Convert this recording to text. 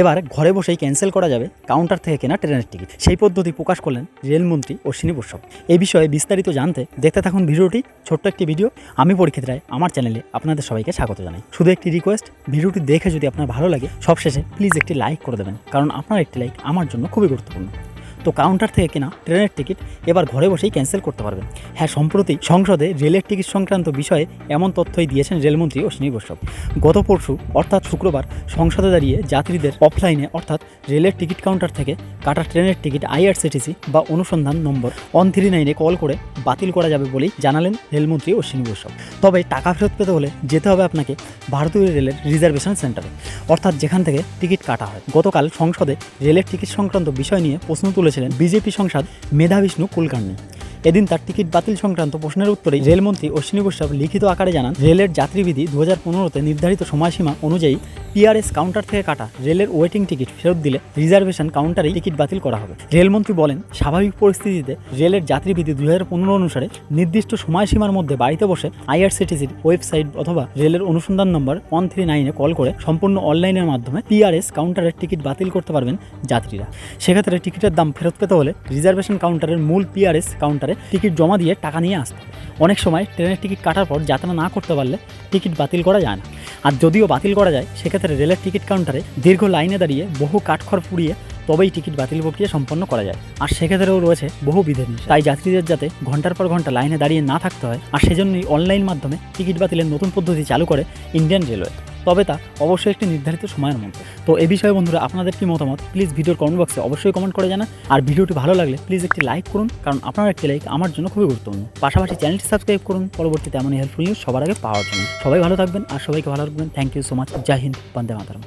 এবার ঘরে বসেই ক্যান্সেল করা যাবে কাউন্টার থেকে কেনা ট্রেনের টিকিট সেই পদ্ধতি প্রকাশ করলেন রেলমন্ত্রী অশ্বিনী বৈষ্ণব। এই বিষয়ে বিস্তারিত জানতে দেখতে থাকুন ভিডিওটি, ছোট্ট একটি ভিডিও। আমি পরীক্ষিত রায়, আমার চ্যানেলে আপনাদের সবাইকে স্বাগত জানাই। শুধু একটি রিকোয়েস্ট ভিডিওটি দেখে যদি আপনার ভালো লাগে, সবশেষে প্লিজ একটি লাইক করে দেবেন। কারণ আপনার একটি লাইক আমার জন্য খুবই গুরুত্বপূর্ণ। তো কাউন্টার থেকে কেনা ট্রেনের টিকিট এবার ঘরে বসেই ক্যান্সেল করতে পারবেন হ্যাঁ সম্প্রতি সংসদে রেলের টিকিট সংক্রান্ত বিষয়ে এমন তথ্যই দিয়েছেন রেলমন্ত্রী অশ্বিনী বৈষ্ণব। গত পরশু, অর্থাৎ শুক্রবার, সংসদে দাঁড়িয়ে যাত্রীদের অফলাইনে অর্থাৎ রেলের টিকিট কাউন্টার থেকে কাটা ট্রেনের টিকিট আইআরসিটিসি বা অনুসন্ধান নম্বর ওয়ান থ্রি নাইনে কল করে বাতিল করা যাবে বলেই জানালেন রেলমন্ত্রী অশ্বিনী বৈষ্ণব। তবে টাকা ফেরত পেতে হলে যেতে হবে আপনাকে ভারতীয় রেলের রিজার্ভেশন সেন্টারে অর্থাৎ যেখান থেকে টিকিট কাটা হয়। গতকাল সংসদে রেলের টিকিট সংক্রান্ত বিষয় নিয়ে প্রশ্ন তুলেছিলেন বিজেপি সংসদ মেধা বিষ্ণু কুলকার্নি এদিন তার টিকিট বাতিল সংক্রান্ত প্রশ্নের উত্তরে রেলমন্ত্রী অশ্বিনী বৈষ্ণব লিখিত আকারে জানান, রেলের যাত্রীবিধি দু হাজার নির্ধারিত সময়সীমা অনুযায়ী পিআরএস কাউন্টার থেকে কাটা রেলের ওয়েটিং টিকিট ফেরত দিলে রিজার্ভেশন কাউন্টারেই টিকিট বাতিল করা হবে। রেলমন্ত্রী বলেন, স্বাভাবিক পরিস্থিতিতে রেলের যাত্রীবিধি দু হাজার পনেরো অনুসারে নির্দিষ্ট সময়সীমার মধ্যে বাড়িতে বসে আইআরসিটিসির ওয়েবসাইট অথবা রেলের অনুসন্ধান নম্বর ওয়ান থ্রি নাইনে কল করে সম্পূর্ণ অনলাইনের মাধ্যমে পিআরএস কাউন্টারের টিকিট বাতিল করতে পারবেন যাত্রীরা। সেক্ষেত্রে টিকিটের দাম ফেরত পেতে হলে রিজার্ভেশন কাউন্টারের মূল পিআরএস কাউন্টারে টিকিট জমা দিয়ে টাকা নিয়ে আসতে হবে। অনেক সময় ট্রেনের টিকিট কাটার পর যাত্রা না করতে পারলে টিকিট বাতিল করা যায় না। আর যদিও বাতিল করা যায়, সেক্ষেত্রে রেলের টিকিট কাউন্টারে দীর্ঘ লাইনে দাঁড়িয়ে বহু কাঠখড় পুড়িয়ে তবেই টিকিট বাতিল প্রক্রিয়া সম্পন্ন করা যায়। আর সেক্ষেত্রেও রয়েছে বহু বিধে তাই যাত্রীদের যাতে ঘণ্টার পর ঘণ্টা লাইনে দাঁড়িয়ে না থাকতে হয়, আর সেজন্যই অনলাইন মাধ্যমে টিকিট বাতিলের নতুন পদ্ধতি চালু করে ইন্ডিয়ান রেলওয়ে। তবে তা অবশ্যই একটি নির্ধারিত সময়ের মধ্যে। তো এ বিষয়ে বন্ধুরা আপনাদের কি মতামত? প্লিজ ভিডিওর কমেন্ট বক্সে অবশ্যই কমেন্ট করে জানান। আর ভিডিওটি ভালো লাগলে প্লিজ একটি লাইক করুন, কারণ আপনার একটি লাইক আমার জন্য খুবই গুরুত্বপূর্ণ। পাশাপাশি চ্যানেলটি সাবস্ক্রাইব করুন, পরবর্তীতে এমন হেল্পফুল নিউজ সবার আগে পাওয়ার জন্য। সবাই ভালো থাকবেন, আর সবাইকে ভালো রাখবেন। থ্যাংক ইউ সো মাচ জয় হিন্দ, বন্দে মাতারম।